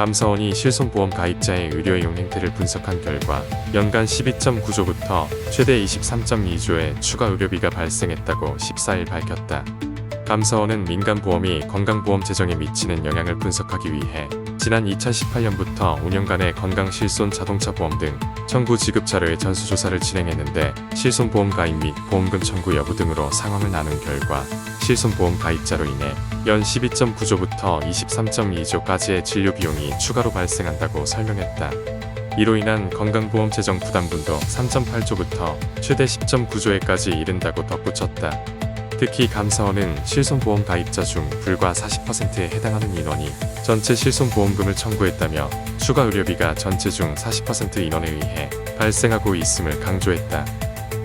감사원이 실손보험 가입자의 의료 이용 행태를 분석한 결과 연간 12.9조부터 최대 23.2조의 추가 의료비가 발생했다고 14일 밝혔다. 감사원은 민간보험이 건강보험 재정에 미치는 영향을 분석하기 위해 지난 2018년부터 5년간의 건강실손 자동차 보험 등 청구 지급 자료의 전수조사를 진행했는데 실손보험 가입 및 보험금 청구 여부 등으로 상황을 나눈 결과 실손보험 가입자로 인해 연 12.9조부터 23.2조까지의 진료 비용이 추가로 발생한다고 설명했다. 이로 인한 건강보험 재정 부담분도 3.8조부터 최대 10.9조에까지 이른다고 덧붙였다. 특히 감사원은 실손보험 가입자 중 불과 40%에 해당하는 인원이 전체 실손보험금을 청구했다며 추가 의료비가 전체 중 40% 인원에 의해 발생하고 있음을 강조했다.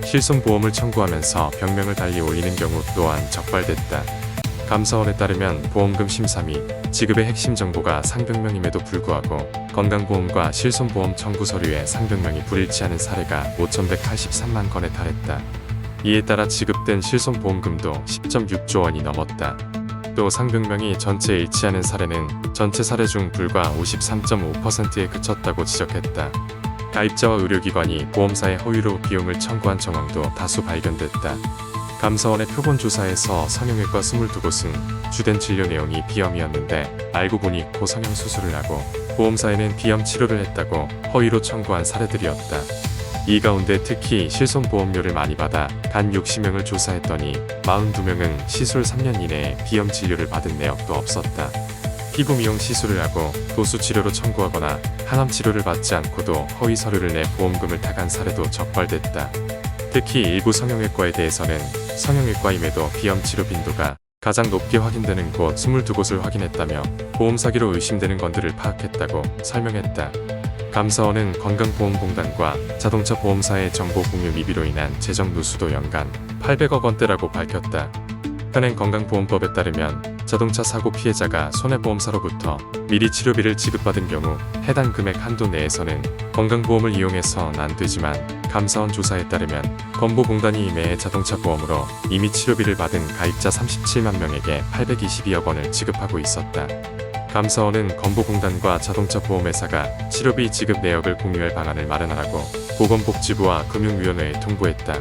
실손보험을 청구하면서 병명을 달리 올리는 경우 또한 적발됐다. 감사원에 따르면 보험금 심사 및 지급의 핵심 정보가 상병명임에도 불구하고 건강보험과 실손보험 청구 서류에 상병명이 불일치하는 사례가 5,183만 건에 달했다. 이에 따라 지급된 실손보험금도 10.6조 원이 넘었다. 또 상병명이 전체 일치하는 사례는 전체 사례 중 불과 53.5%에 그쳤다고 지적했다. 가입자와 의료기관이 보험사의 허위로 비용을 청구한 정황도 다수 발견됐다. 감사원의 표본 조사에서 성형외과 22곳은 주된 진료 내용이 비염이었는데 알고 보니 고성형 수술을 하고 보험사에는 비염 치료를 했다고 허위로 청구한 사례들이었다. 이 가운데 특히 실손보험료를 많이 받아 간 60명을 조사했더니 42명은 시술 3년 이내에 비염 진료를 받은 내역도 없었다. 피부 미용 시술을 하고 도수 치료로 청구하거나 항암 치료를 받지 않고도 허위 서류를 내 보험금을 타간 사례도 적발됐다. 특히 일부 성형외과에 대해서는 성형외과임에도 비염 치료 빈도가 가장 높게 확인되는 곳 22곳을 확인했다며 보험 사기로 의심되는 건들을 파악했다고 설명했다. 감사원은 건강보험공단과 자동차 보험사의 정보 공유 미비로 인한 재정 누수도 연간 800억 원대라고 밝혔다. 현행 건강보험법에 따르면 자동차 사고 피해자가 손해보험사로부터 미리 치료비를 지급받은 경우 해당 금액 한도 내에서는 건강보험을 이용해서는 안 되지만 감사원 조사에 따르면 건보공단이 매해 자동차 보험으로 이미 치료비를 받은 가입자 37만 명에게 822억 원을 지급하고 있었다. 감사원은 건보공단과 자동차 보험회사가 치료비 지급 내역을 공유할 방안을 마련하라고 보건복지부와 금융위원회에 통보했다.